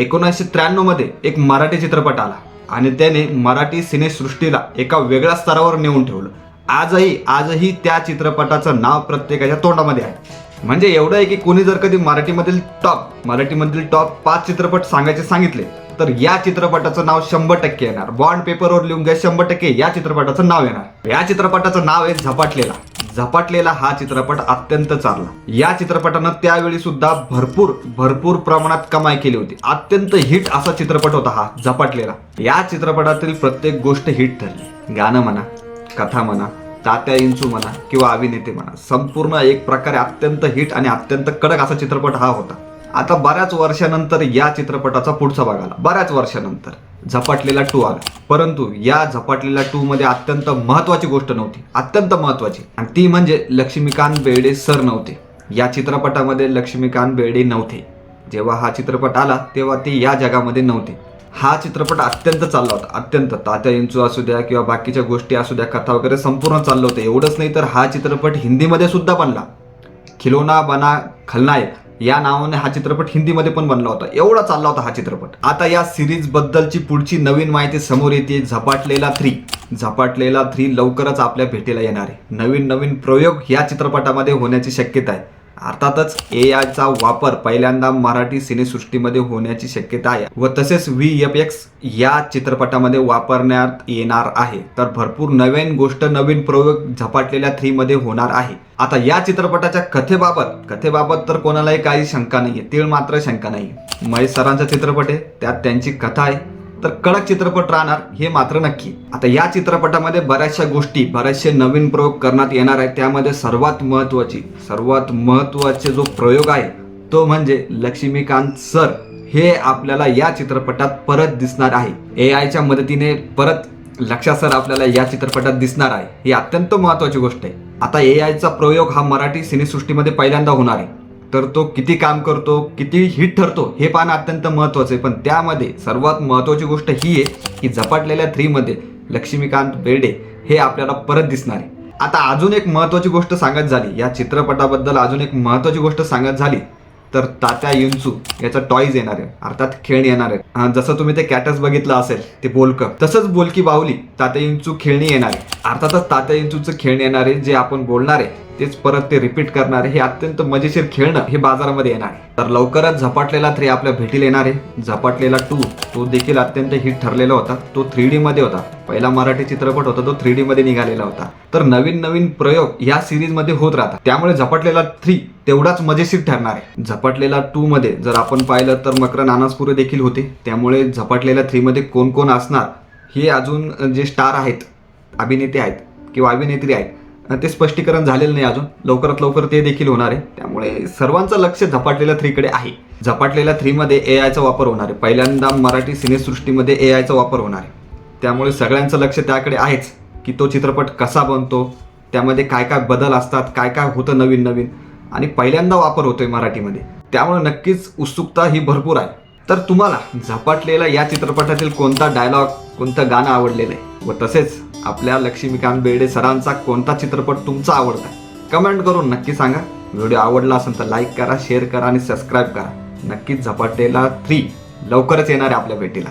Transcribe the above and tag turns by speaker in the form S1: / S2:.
S1: एकोणीसशे त्र्याण्णवमध्ये एक मराठी चित्रपट आला आणि त्याने मराठी सिनेसृष्टीला एका वेगळ्या स्तरावर नेऊन ठेवलं. आजही आजही त्या चित्रपटाचं नाव प्रत्येकाच्या तोंडामध्ये आहे. म्हणजे एवढं आहे की कोणी जर कधी मराठीमधील टॉप मराठीमधील टॉप पाच चित्रपट सांगायचे सांगितले तर या चित्रपटाचं नाव शंभर टक्के येणार. बॉन्ड पेपरवर लिहून घ्या शंभर टक्के या चित्रपटाचं नाव येणार. या चित्रपटाचं नाव आहे झपाटलेला. झपाटलेला हा चित्रपट अत्यंत चालला या चित्रपटानं त्यावेळी सुद्धा भरपूर भरपूर प्रमाणात कमाई केली होती. अत्यंत हिट असा चित्रपट होता हा झपाटलेला. या चित्रपटातील प्रत्येक गोष्ट हिट ठरली. गाणं म्हणा कथा म्हणा तात्या इंचू म्हणा किंवा अभिनेते म्हणा संपूर्ण एक प्रकारे अत्यंत हिट आणि अत्यंत कडक असा चित्रपट हा होता. आता बऱ्याच वर्षानंतर या चित्रपटाचा पुढचा भाग आला. बऱ्याच वर्षानंतर. झपाटलेला टू आला. परंतु या झपाटलेल्या टू मध्ये अत्यंत महत्वाची गोष्ट नव्हती. अत्यंत महत्वाची. आणि ती म्हणजे लक्ष्मीकांत बेर्डे सर नव्हते. या चित्रपटामध्ये लक्ष्मीकांत बेर्डे नव्हते. जेव्हा हा चित्रपट आला तेव्हा ते या जगामध्ये नव्हते. हा चित्रपट अत्यंत चालला होता. अत्यंत. तात्या इंचू असू द्या किंवा बाकीच्या गोष्टी असू द्या कथा वगैरे संपूर्ण चाललं होतं. एवढंच नाही तर हा चित्रपट हिंदीमध्ये सुद्धा बनला. खिलोना बना खलनायक. या नावाने हा चित्रपट हिंदीमध्ये पण बनला होता. एवढा चालला होता हा चित्रपट. आता या सिरीज बद्दलची पुढची नवीन माहिती समोर येते. झपाटलेला थ्री झपाटलेला थ्री लवकरच आपल्या भेटीला येणार आहे. नवीन नवीन प्रयोग या चित्रपटामध्ये होण्याची शक्यता आहे. अर्थातच ए आयचा वापर पहिल्यांदा मराठी सिनेसृष्टीमध्ये होण्याची शक्यता आहे व तसेच व्ही एफ एक्स या चित्रपटामध्ये वापरण्यात येणार आहे. तर भरपूर नवीन गोष्ट नवीन प्रयोग झपाटलेल्या थ्रीमध्ये होणार आहे. आता या चित्रपटाच्या कथेबाबत कथेबाबत तर कोणालाही काही शंका नाहीये तीळ मात्र शंका नाही महेश सरांचा चित्रपट आहे त्यात त्यांची कथा आहे. तर कडक चित्रपट राहणार हे मात्र नक्की. आता या चित्रपटामध्ये बऱ्याचशा गोष्टी बरेचसे नवीन प्रयोग करण्यात येणार आहेत. त्यामध्ये सर्वात महत्वाची सर्वात महत्त्वाचे जो प्रयोग आहे तो म्हणजे लक्ष्मीकांत सर हे आपल्याला या चित्रपटात परत दिसणार आहे. ए आयच्या मदतीने परत लक्षा सर आपल्याला या चित्रपटात दिसणार आहे. ही अत्यंत महत्वाची गोष्ट आहे. आता ए आयचा प्रयोग हा मराठी सिनेसृष्टीमध्ये पहिल्यांदा होणार आहे. तर तो किती काम करतो किती हिट ठरतो हे पाहणं अत्यंत महत्त्वाचं आहे. पण त्यामध्ये सर्वात महत्त्वाची गोष्ट ही आहे की झपाटलेल्या थ्रीमध्ये लक्ष्मीकांत बेर्डे हे आपल्याला परत दिसणार. आहे आता अजून एक महत्त्वाची गोष्ट सांगत झाली. या चित्रपटाबद्दल अजून एक महत्त्वाची गोष्ट सांगत झाली तर तात्या युंचू याचा टॉईज येणार आहे. अर्थात खेळणी येणार आहे जसं तुम्ही ते कॅटस बघितलं असेल ते बोलकं तसंच बोलकी बाहुली तात्या युंचू खेळणी येणार आहे. अर्थातच तात्या युंचूचं खेळणी येणार आहे जे आपण बोलणार आहे. तेच परत ते रिपीट करणार हे अत्यंत मजेशीर खेळणं हे बाजारामध्ये येणार आहे. तर लवकरच झपाटलेला थ्री आपल्या भेटीला येणार आहे. झपाटलेला टू तो देखील अत्यंत हिट ठरलेला होता. तो थ्री डी मध्ये होता. पहिला मराठी चित्रपट होता तो थ्री डी मध्ये निघालेला होता. तर नवीन नवीन प्रयोग या सिरीजमध्ये होत राहतात. त्यामुळे झपाटलेला थ्री तेवढाच मजेशीर ठरणार आहे. झपाटलेला टू मध्ये जर आपण पाहिलं तर मकर नानासपुरे देखील होते. त्यामुळे झपाटलेल्या थ्री मध्ये कोण कोण असणार हे अजून जे स्टार आहेत अभिनेते आहेत किंवा अभिनेत्री आहेत ते स्पष्टीकरण झालेलं नाही अजून. लवकरात लवकर ते देखील होणार आहे. त्यामुळे सर्वांचं लक्ष झपाटलेल्या थ्रीकडे आहे. झपाटलेल्या थ्रीमध्ये ए आयचा वापर होणार आहे. पहिल्यांदा मराठी सिनेसृष्टीमध्ये ए आयचा वापर होणार आहे. त्यामुळे सगळ्यांचं लक्ष त्याकडे आहेच की तो चित्रपट कसा बनतो त्यामध्ये काय काय बदल असतात काय काय होतं नवीन नवीन. आणि पहिल्यांदा वापर होतोय मराठीमध्ये. त्यामुळे नक्कीच उत्सुकता ही भरपूर आहे. तर तुम्हाला झपाटलेला या चित्रपटातील कोणता डायलॉग कोणतं गाणं आवडलेलं आहे? व तसेच आपल्या लक्ष्मीकांत बेर्डे सरांचा कोणता चित्रपट तुमचा आवडता कमेंट करून नक्की सांगा. व्हिडिओ आवडला असेल तर लाईक करा शेअर करा आणि सबस्क्राईब करा. नक्कीच झपाटेला थ्री लवकरच येणार आहे आपल्या भेटीला.